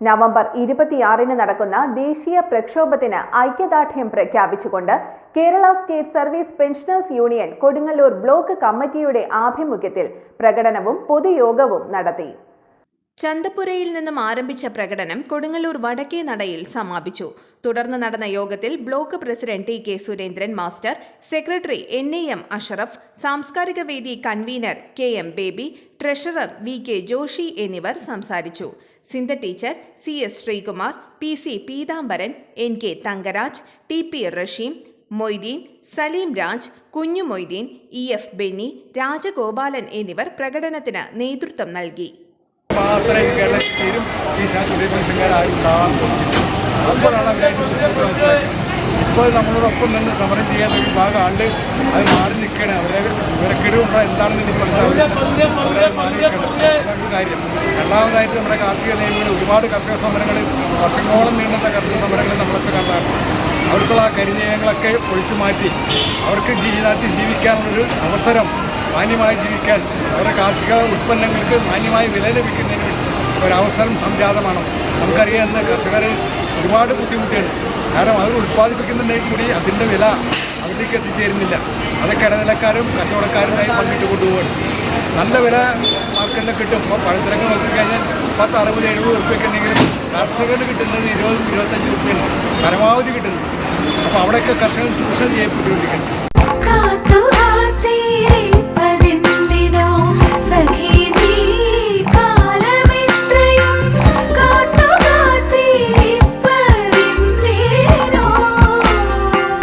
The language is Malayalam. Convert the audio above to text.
November ഇരുപത്തിയാറിന് നടക്കുന്ന ദേശീയ പ്രക്ഷോഭത്തിന് ഐക്യദാർഢ്യം പ്രഖ്യാപിച്ചുകൊണ്ട് Kerala state service pensioners union Kodungallur block കമ്മിറ്റിയുടെ ആഭിമുഖ്യത്തിൽ പ്രകടനവും പൊതുയോഗവും നടത്തി. ചന്തപ്പുരയിൽ നിന്നും ആരംഭിച്ച പ്രകടനം കൊടുങ്ങല്ലൂർ വടക്കേ നടയിൽ സമാപിച്ചു. തുടർന്ന് നടന്ന യോഗത്തിൽ block president T K Surendran master secretary N A M Ashraf സാംസ്കാരിക വേദി convener K M Baby treasurer V K Joshi എന്നിവർ സംസാരിച്ചു. സിന്ധ teacher C S Sreekumar P C Peethambaran N K Thankaraj T P Rasheem Moideen Saleem Raj Kunju Moideen E F Benny Rajagopalan എന്നിവർ പ്രകടനത്തിന് നേതൃത്വം നൽകി. മാത്രമേ കേരളത്തിൽ തീരും ഈ ഉണ്ടാവാൻ പോകുന്നത് അപ്പോഴാണ് അവരായിട്ട് മനസ്സിലാക്കുന്നത് ഇപ്പോൾ നമ്മളോടൊപ്പം നിന്ന് സമരം ചെയ്യാൻ ഒരു ഭാഗം ആണ്ട് അത് മാറി നിൽക്കണം അവരെ വിവരക്കേടുണ്ടോ എന്താണെന്ന് എനിക്ക് മനസ്സിലാവില്ല കാര്യം. രണ്ടാമതായിട്ട് നമ്മുടെ കാർഷിക നിയമങ്ങളിൽ ഒരുപാട് കർഷക സമരങ്ങൾ വർഷങ്ങളോളം നീണ്ടുന്ന കർഷക സമരങ്ങൾ നമ്മളൊക്കെ കണ്ടാണ്. അവർക്കുള്ള ആ കരിനിയമങ്ങളൊക്കെ ഒഴിച്ചു മാറ്റി അവർക്ക് ജീവിതത്തിൽ ജീവിക്കാനുള്ളൊരു അവസരം മാന്യമായി ജീവിക്കാൻ അവരുടെ കാർഷിക ഉൽപ്പന്നങ്ങൾക്ക് മാന്യമായ വില ലഭിക്കുന്നതിന് ഒരവസരം സംജാതമാണ്. നമുക്കറിയാം ഇന്ന് കർഷകരിൽ ഒരുപാട് ബുദ്ധിമുട്ടിയാണ്. കാരണം അവർ ഉൽപ്പാദിപ്പിക്കുന്നുണ്ടെങ്കിൽ കൂടി അതിന്റെ വില അവരിലേക്ക് എത്തിച്ചേരുന്നില്ല. അതൊക്കെ ഇടനിലക്കാരും കച്ചവടക്കാരുമായി പങ്കിട്ട് കൊണ്ടുപോകും നല്ല വില മാർക്കറ്റിൽ കിട്ടും. ഇപ്പോൾ പഴത്തിരക്ക് നോക്കിക്കഴിഞ്ഞാൽ പത്ത് അറുപത് എഴുപത് ഉറുപ്പ്യൊക്കെ ഉണ്ടെങ്കിലും കർഷകന് കിട്ടുന്നത് ഇരുപതും ഇരുപത്തഞ്ച് ഉറുപ്പ്യാണ്. പരമാവധി കിട്ടുന്നത്. അപ്പോൾ അവിടെയൊക്കെ കർഷകൻ ചൂഷണം ചെയ്യപ്പെട്ടുകൊണ്ടിരിക്കുന്നു